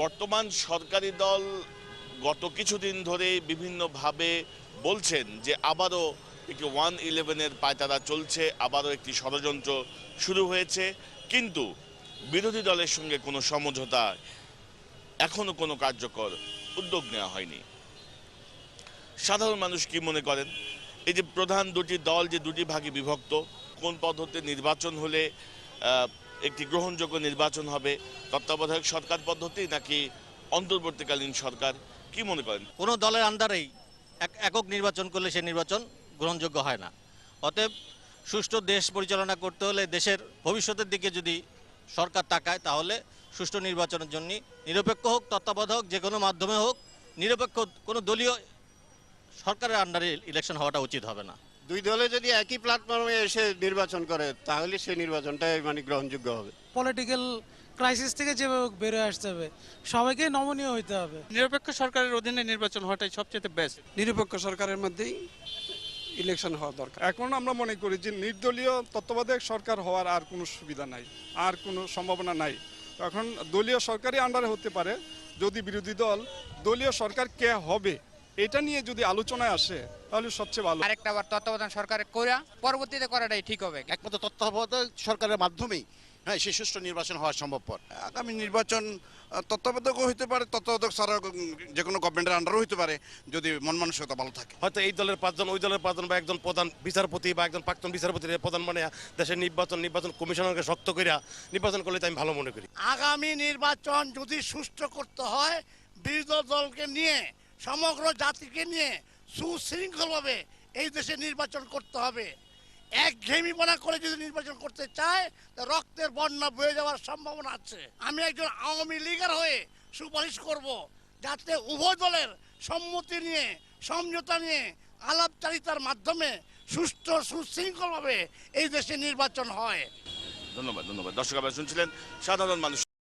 বর্তমান সরকারি দল গত কিছুদিন ধরে বিভিন্নভাবে বলছেন যে আবারও একটি ওয়ান ইলেভেনের পায়তারা চলছে, আবারও একটি ষড়যন্ত্র শুরু হয়েছে। কিন্তু বিরোধী দলের সঙ্গে কোনো সমঝোতা এখনও কোনো কার্যকর উদ্যোগ নেওয়া হয়নি। সাধারণ মানুষ কি মনে করেন? এই যে প্রধান দুটি দল যে দুটি ভাগে বিভক্ত, কোন পদ্ধতিতে নির্বাচন হলে একটি গ্রহণযোগ্য নির্বাচন হবে, তত্ত্বাবধায়ক সরকার পদ্ধতি নাকি অন্তর্বর্তীকালীন সরকার? কি মনে করেন? কোনো দলের আন্ডারেই এক, একক নির্বাচন করলে সে নির্বাচন গ্রহণযোগ্য হয় না। অতএব সুষ্ঠু দেশ পরিচালনা করতে হলে দেশের ভবিষ্যতের দিকে যদি সরকার তাকায়, তাহলে সুষ্ঠু নির্বাচনের জন্য নিরপেক্ষ হোক, তত্ত্বাবধায়ক যে কোনো মাধ্যমে হোক, নিরপেক্ষ কোনো দলীয় সরকারের আন্ডারে ইলেকশন হওয়াটা উচিত হবে না। দুই দলে যদি একই প্ল্যাটফর্মে এসে নির্বাচন করে তাহলে সেই নির্বাচনটাই মানে গ্রহণযোগ্য হবে। পলিটিক্যাল ক্রাইসিস থেকে যেভাবে বেরোয় আসতে হবে। সবাইকে নমনীয় হইতে হবে। নিরপেক্ষ সরকারের অধীনে নির্বাচন হওয়াটাই সবচেয়ে বেস্ট নিরপেক্ষ সরকারের মধ্যেই ইলেকশন হওয়া দরকার। এখন আমরা মনে করি যে নির্দলীয় তত্ত্বাবধায়ক সরকার হওয়ার আর কোনো সুবিধা নাই আর কোনো সম্ভাবনা নাই। এখন দলীয় সরকারই আন্ডারে হতে পারে যদি বিরোধী দল দলীয় সরকার কে হবে এটা নিয়ে যদি আলোচনায় আসে তাহলে সবচেয়ে ভালো। আরেকটা বার তত্ত্বাবধান সরকারের কইরা পরবর্তীতে করাটাই ঠিক হবে। একমাত্র তত্ত্বাবধায়ক সরকারের মাধ্যমেই হ্যাঁ সেই সুষ্ঠু নির্বাচন হওয়া সম্ভবপর। আগামী নির্বাচন তত্ত্বাবধায়কও হতে পারে তত্ত্বাবধায়ক ছাড়া যে কোনো গভর্নমেন্টের আন্ডারও হতে পারে যদি মন মানসিকতা ভালো থাকে। হয়তো এই দলের পাঁচজন ওই দলের পাঁচজন বা একজন প্রধান বিচারপতি বা একজন প্রাক্তন বিচারপতি প্রধান মানে দেশের নির্বাচন নির্বাচন কমিশনারকে শক্ত করিয়া নির্বাচন করলে তো আমি ভালো মনে করি। আগামী নির্বাচন যদি সুষ্ঠু করতে হয় বিরোধী দলকে নিয়ে সমগ্র জাতিকে নিয়ে সুশৃঙ্খলভাবে এই দেশে নির্বাচন করতে হবে। এক ঘেমিপনা করে যদি নির্বাচন করতে চায়, তা রক্তের বন্যা বয়ে যাওয়ার সম্ভাবনা আছে। আমি একজন আওয়ামী লীগের হয়ে সুপারিশ করব যাতে উভয় দলের সম্মতি নিয়ে, সমঝোতা নিয়ে, আলাপচারিতার মাধ্যমে সুষ্ঠু, সুশৃঙ্খলভাবে এই দেশে নির্বাচন হয়। ধন্যবাদ ধন্যবাদ। দর্শক শুনছিলেন সাধারণ মানুষ